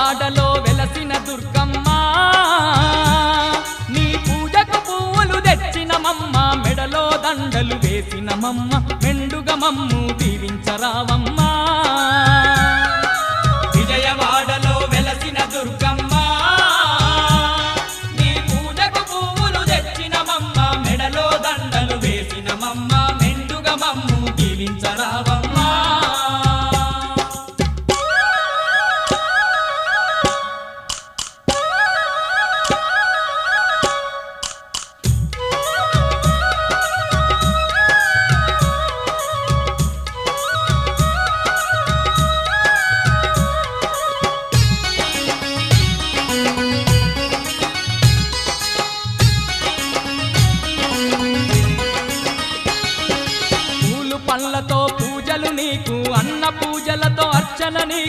వాడలో వెలసిన దుర్గమ్మ. నీ పూజకు పువ్వులు తెచ్చినమమ్మ మెడలో దండలు వేసినమమ్మ మెండుగ మమ్ము దీవించరావమ్మ. విజయవాడలో వెలసిన దుర్గమ్మ. నీ మెడలో దండలు మెండుగా మమ్ము దీవించరావమ్మ. పళ్ళతో పూజలు నీకు అన్న పూజలతో అర్చన నీకు.